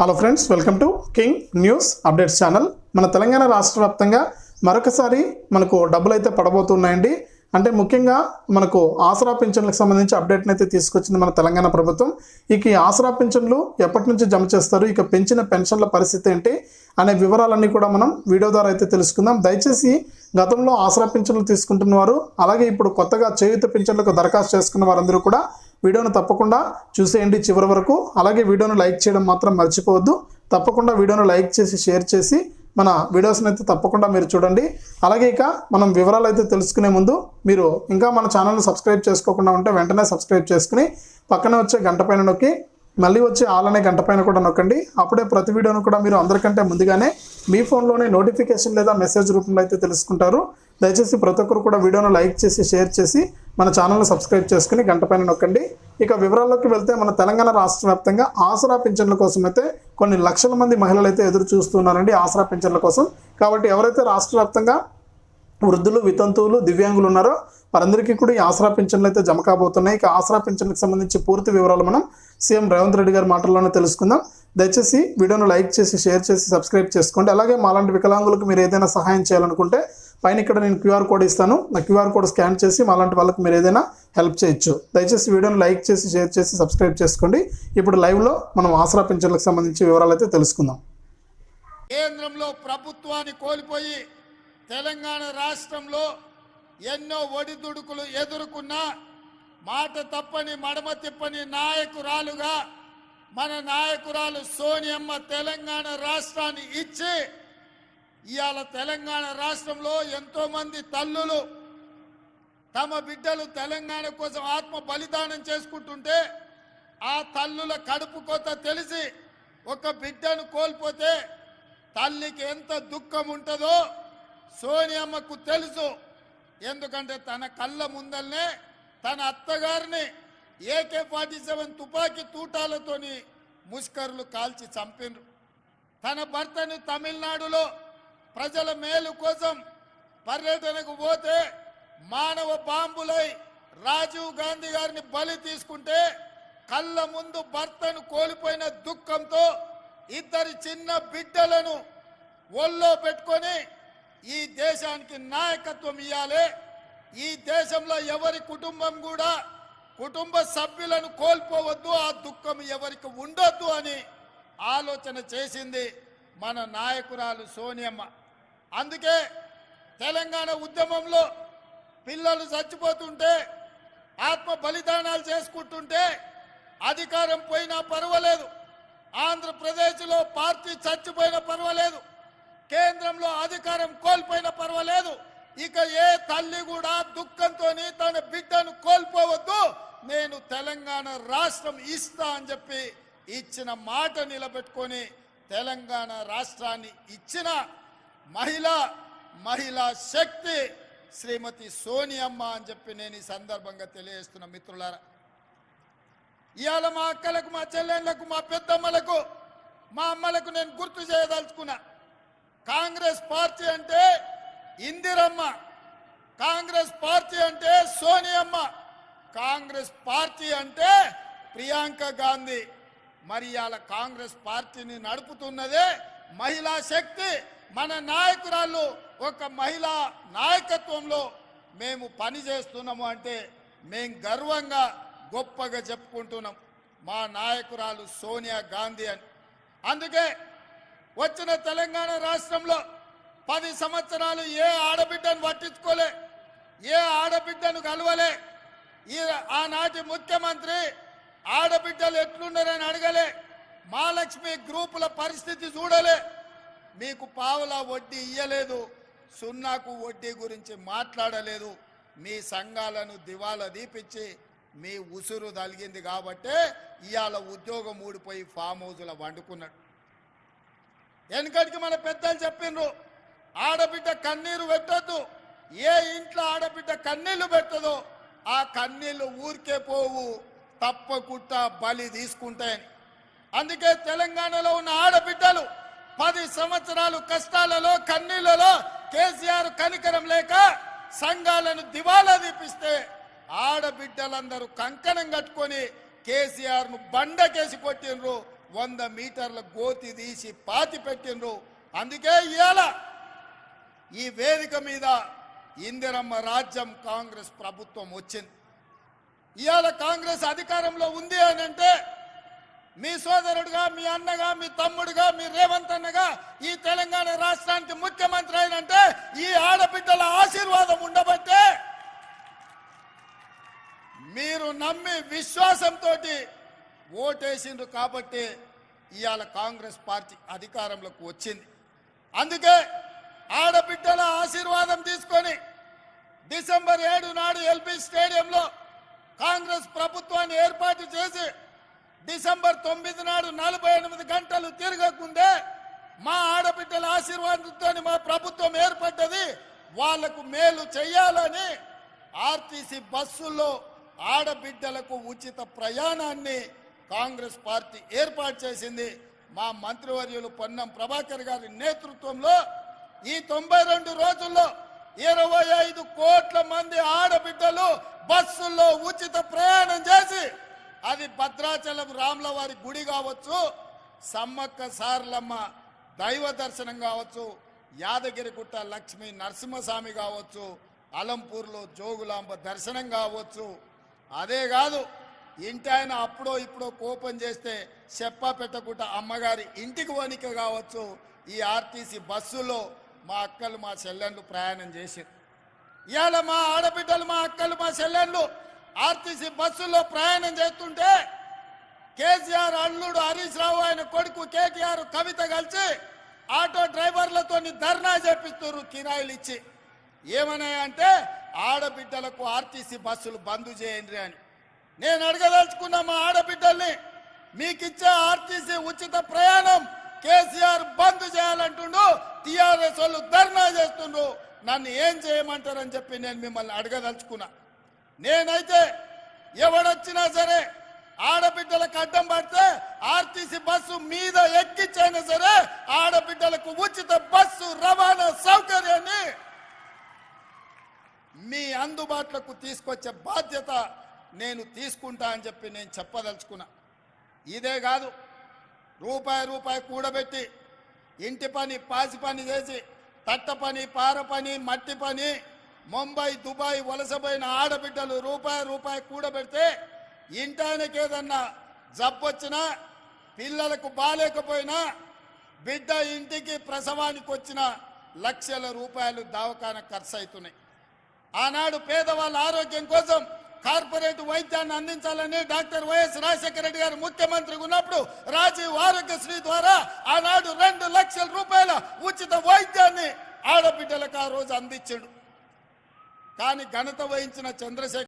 Hello friends welcome to king news updates channel మన తెలంగాణ రాష్ట్ర వ్యాప్తంగా మరొకసారి మనకు డబ్బులు అయితే పడబోతున్నాయండి. అంటే ముఖ్యంగా మనకు ఆసరా పింఛన్లకు సంబంధించి అప్డేట్ని అయితే తీసుకొచ్చింది మన తెలంగాణ ప్రభుత్వం. ఇక ఈ ఆసరా పింఛన్లు ఎప్పటి నుంచి జమ చేస్తారు? ఇక పెంచిన పెన్షన్ల పరిస్థితి ఏంటి? అనే వివరాలన్నీ కూడా మనం వీడియో ద్వారా అయితే తెలుసుకుందాం. దయచేసి గతంలో ఆసరా పింఛన్లు తీసుకుంటున్న వారు అలాగే ఇప్పుడు కొత్తగా చేయుత పింఛన్లకు దరఖాస్తు చేసుకున్న వారందరూ కూడా వీడియోను తప్పకుండా చూసేయండి చివరి వరకు. అలాగే వీడియోను లైక్ చేయడం మాత్రం మర్చిపోవద్దు. తప్పకుండా వీడియోను లైక్ చేసి షేర్ చేసి మన వీడియోస్ని అయితే తప్పకుండా మీరు చూడండి. అలాగే ఇక మనం వివరాలు అయితే తెలుసుకునే ముందు మీరు ఇంకా మన ఛానల్ని సబ్స్క్రైబ్ చేసుకోకుండా ఉంటే వెంటనే సబ్స్క్రైబ్ చేసుకుని పక్కనే వచ్చే గంట పైన నొక్కి మళ్ళీ వచ్చే ఆల్ అనే గంట పైన కూడా నొక్కండి. అప్పుడే ప్రతి వీడియోను కూడా మీరు అందరికంటే ముందుగానే మీ ఫోన్లోనే నోటిఫికేషన్ లేదా మెసేజ్ రూపంలో అయితే తెలుసుకుంటారు. దయచేసి ప్రతి ఒక్కరు కూడా వీడియోను లైక్ చేసి షేర్ చేసి మన ఛానల్ని సబ్స్క్రైబ్ చేసుకుని గంట పైన నొక్కండి. ఇక వివరాల్లోకి వెళ్తే మన తెలంగాణ రాష్ట్ర వ్యాప్తంగా ఆసరా పింఛన్ల కోసం అయితే కొన్ని లక్షల మంది మహిళలు అయితే ఎదురు చూస్తున్నారండి ఆసరా పింఛన్ల కోసం. కాబట్టి ఎవరైతే రాష్ట్ర వ్యాప్తంగా వృద్ధులు వితంతువులు దివ్యాంగులు ఉన్నారో వారందరికీ కూడా ఈ ఆసరా పింఛన్లు అయితే జమ కాబోతున్నాయి. ఇక ఆసరా పింఛన్లకు సంబంధించి పూర్తి వివరాలు మనం సీఎం రేవంత్ రెడ్డి గారి మాటల్లోనే తెలుసుకుందాం. దయచేసి వీడియోను లైక్ చేసి షేర్ చేసి సబ్స్క్రైబ్ చేసుకోండి. అలాగే మాలాంటి వికలాంగులకు మీరు ఏదైనా సహాయం చేయాలనుకుంటే పైన ఇక్కడ నేను క్యూఆర్ కోడ్ ఇస్తాను. నా క్యూఆర్ కోడ్ స్కాన్ చేసి మాలాంటి వాళ్ళకి మీరు ఏదైనా హెల్ప్ చేయొచ్చు. దయచేసి వీడియోను లైక్ చేసి షేర్ చేసి సబ్స్క్రైబ్ చేసుకోండి. ఇప్పుడు లైవ్లో మనం ఆసరా పింఛన్లకు సంబంధించి వివరాలు అయితే తెలుసుకుందాం. కేంద్రంలో ప్రభుత్వాన్ని కోల్పోయి తెలంగాణ రాష్ట్రంలో ఎన్నో ఒడిదుడుకులు ఎదుర్కొన్న మాట తప్పని మడమ తిప్పని నాయకురాలుగా మన నాయకురాలు సోనియమ్మ తెలంగాణ రాష్ట్రాన్ని ఇచ్చి ఇవాళ తెలంగాణ రాష్ట్రంలో ఎంతో మంది తల్లులు తమ బిడ్డలు తెలంగాణ కోసం ఆత్మ బలిదానం చేసుకుంటుంటే ఆ తల్లుల కడుపు కొత్త తెలిసి ఒక బిడ్డను కోల్పోతే తల్లికి ఎంత దుఃఖం ఉంటుందో సోనియమ్మకు తెలుసు. ఎందుకంటే తన కళ్ళ ముందల్నే తన అత్తగారిని ఏకే ఫార్టీ సెవెన్ తుపాకీ తూటాలతోని ముష్కరులు కాల్చి చంపిండ్రు తన భర్తను తమిళనాడులో ప్రజల మేలు కోసం పర్యటనకు పోతే మానవ బాంబులై రాజీవ్ గాంధీ గారిని బలి తీసుకుంటే కళ్ళ ముందు భర్తను కోల్పోయిన దుఃఖంతో ఇద్దరి చిన్న బిడ్డలను ఒళ్ళో పెట్టుకొని ఈ దేశానికి నాయకత్వం ఇవ్వాలి ఈ దేశంలో ఎవరి కుటుంబం కూడా కుటుంబ సభ్యులను కోల్పోవద్దు ఆ దుఃఖం ఎవరికి ఉండొద్దు అని ఆలోచన చేసింది మన నాయకురాలు సోనియమ్మ. అందుకే తెలంగాణ ఉద్యమంలో పిల్లలు చచ్చిపోతుంటే ఆత్మ బలిదానాలు చేసుకుంటుంటే అధికారం పోయినా పర్వాలేదు. ఆంధ్రప్రదేశ్లో పార్టీ చచ్చిపోయినా పర్వాలేదు. కేంద్రంలో అధికారం కోల్పోయినా పర్వాలేదు. ఇక ఏ తల్లి కూడా దుఃఖంతో తన బిడ్డను కోల్పోవద్దు. నేను తెలంగాణ రాష్ట్రం ఇస్తా అని చెప్పి ఇచ్చిన మాట నిలబెట్టుకొని తెలంగాణ రాష్ట్రాన్ని ఇచ్చిన మహిళ మహిళా శక్తి శ్రీమతి సోనియమ్మ అని చెప్పి నేను ఈ సందర్భంగా తెలియజేస్తున్న మిత్రులారా. ఇవాళ మా అక్కలకు మా చెల్లెళ్ళకు మా పెద్దమ్మలకు మా అమ్మలకు నేను గుర్తు చేయదలుచుకున్నా. కాంగ్రెస్ పార్టీ అంటే ఇందిరమ్మ. కాంగ్రెస్ పార్టీ అంటే సోనియమ్మ. కాంగ్రెస్ పార్టీ అంటే ప్రియాంక గాంధీ. మరి ఇవాళ కాంగ్రెస్ పార్టీని నడుపుతున్నదే మహిళా శక్తి. మన నాయకురాళ్ళు ఒక మహిళా నాయకత్వంలో మేము పని చేస్తున్నాము అంటే మేము గర్వంగా గొప్పగా చెప్పుకుంటున్నాం. మా నాయకురాలు సోనియా గాంధీ అని. అందుకే వచ్చిన తెలంగాణ రాష్ట్రంలో పది సంవత్సరాలు ఏ ఆడబిడ్డను పట్టించుకోలే ఏ ఆడబిడ్డను కలవలే. ఈ ఆనాటి ముఖ్యమంత్రి ఆడబిడ్డలు ఎట్లున్నారని అడగలే మహాలక్ష్మి గ్రూపుల పరిస్థితి చూడలే. మీకు పావుల వడ్డీ ఇయ్యలేదు సున్నాకు వడ్డీ గురించి మాట్లాడలేదు. మీ సంఘాలను దివాలా దీపించి మీ ఉసురు తలిగింది కాబట్టే ఇవాళ ఉద్యోగం ఊడిపోయి ఫామ్ హౌస్లో వండుకున్నాడు. వెనకటికి మన పెద్దలు చెప్పిండ్రు ఆడబిడ్డ కన్నీరు పెట్టద్దు. ఏ ఇంట్లో ఆడబిడ్డ కన్నీళ్ళు పెట్టదో ఆ కన్నీళ్ళు ఊరికే పోవు తప్పకుండా బలి తీసుకుంటాయని. అందుకే తెలంగాణలో ఉన్న ఆడబిడ్డలు పది సంవత్సరాలు కష్టాలలో కన్నీళ్ళలో కేసీఆర్ కనికరం లేక సంఘాలను దివాలా దీపిస్తే ఆడబిడ్డలందరూ కంకణం కట్టుకొని కేసీఆర్ను బండకేసి కొట్టిండ్రు. వంద మీటర్ల గోతి తీసి పాతి పెట్టిండ్రు. అందుకే ఇవాళ ఈ వేదిక మీద ఇందిరమ్మ రాజ్యం కాంగ్రెస్ ప్రభుత్వం వచ్చింది. ఇవాళ కాంగ్రెస్ అధికారంలో ఉంది అని అంటే మీ సోదరుడుగా మీ అన్నగా మీ తమ్ముడుగా మీ రేవంత్ అన్నగా ఈ తెలంగాణ రాష్ట్రానికి ముఖ్యమంత్రి అయినంటే ఈ ఆడబిడ్డల ఆశీర్వాదం ఉండబట్టే మీరు నమ్మి విశ్వాసంతో ఓటేసిండ్రు కాబట్టి ఇవాళ కాంగ్రెస్ పార్టీ అధికారంలోకి వచ్చింది. అందుకే ఆడబిడ్డల ఆశీర్వాదం తీసుకొని డిసెంబర్ ఏడు నాడు ఎల్బీ స్టేడియంలో కాంగ్రెస్ ప్రభుత్వాన్ని ఏర్పాటు చేసి డిసెంబర్ తొమ్మిది నాడు నలభై ఎనిమిది గంటలు తిరగకుందే మా ఆడబిడ్డల ఆశీర్వాదంతో మా ప్రభుత్వం ఏర్పడ్డది. వాళ్ళకు మేలు చేయాలని ఆర్టీసీ బస్సుల్లో ఆడబిడ్డలకు ఉచిత ప్రయాణాన్ని కాంగ్రెస్ పార్టీ ఏర్పాటు చేసింది మా మంత్రివర్యులు పొన్నం ప్రభాకర్ గారి నేతృత్వంలో ఈ తొంభై రెండు రోజుల్లో ఇరవై ఐదు కోట్ల మంది ఆడబిడ్డలు బస్సుల్లో ఉచిత ప్రయాణం చేసి అది భద్రాచలం రాముల వారి గుడి కావచ్చు సమ్మక్క సార్లమ్మ దైవ దర్శనం కావచ్చు యాదగిరిగుట్ట లక్ష్మి నరసింహస్వామి కావచ్చు అలంపూర్లో జోగులాంబ దర్శనం కావచ్చు. అదే కాదు ఇంటి ఆయన అప్పుడో ఇప్పుడో కోపం చేస్తే చెప్ప పెట్టకుండా అమ్మగారి ఇంటికి వణిక కావచ్చు. ఈ ఆర్టీసీ బస్సులో మా అక్కలు మా చెల్లెళ్ళు ప్రయాణం చేశారు. ఇవాళ మా ఆడబిడ్డలు మా అక్కలు మా చెల్లెళ్ళు ఆర్టీసీ బస్సుల్లో ప్రయాణం చేస్తుంటే కేసీఆర్ అల్లుడు హరీష్ రావు ఆయన కొడుకు కేటీఆర్ కవిత కలిసి ఆటో డ్రైవర్లతో ధర్నా చేపిస్తున్నారు కిరాయిలు ఇచ్చి. ఏమన్నాయంటే ఆడబిడ్డలకు ఆర్టీసీ బస్సులు బంద్ చేయండి అని. నేను అడగదలుచుకున్న మా ఆడబిడ్డల్ని మీకిచ్చే ఆర్టీసీ ఉచిత ప్రయాణం కేసీఆర్ బంద్ చేయాలంటుండు టీఆర్ఎస్ వాళ్ళు ధర్నా చేస్తుండ్రు. నన్ను ఏం చేయమంటారని చెప్పి నేను మిమ్మల్ని అడగదలుచుకున్నా. నేనైతే ఎవడొచ్చినా సరే ఆడబిడ్డలకు అడ్డం పడితే ఆర్టీసీ బస్సు మీద ఎక్కించైనా సరే ఆడబిడ్డలకు ఉచిత బస్సు రవాణా సౌకర్యాన్ని మీ అందుబాటులోకి తీసుకొచ్చే బాధ్యత నేను తీసుకుంటా అని చెప్పి నేను చెప్పదలుచుకున్నా. ఇదే కాదు రూపాయి రూపాయి కూడబెట్టి ఇంటి పని పాసి పని చేసి తట్ట పని పార పని మట్టి పని ముంబై దుబాయ్ వలసపోయిన ఆడబిడ్డలు రూపాయి రూపాయి కూడబెడితే ఇంటానికి ఏదన్నా జబ్బొచ్చినా పిల్లలకు బాలేకపోయినా బిడ్డ ఇంటికి ప్రసవానికి వచ్చిన లక్షల రూపాయలు దవాఖాన ఖర్చు అవుతున్నాయి ఆనాడు పేదవాళ్ళ ఆరోగ్యం కోసం కార్పొరేట్ వైద్యాన్ని అందించాలని డాక్టర్ వైఎస్ రాజశేఖర రెడ్డి గారు ముఖ్యమంత్రిగా ఉన్నప్పుడు రాజీవ్ ఆరోగ్యశ్రీ ద్వారా ఆనాడు రెండు లక్షల రూపాయల ఉచిత వైద్యాన్ని ఆడబిడ్డలకు ఆ రోజు అందించాడు. కానీ ఘనత వహించిన చంద్రశేఖర్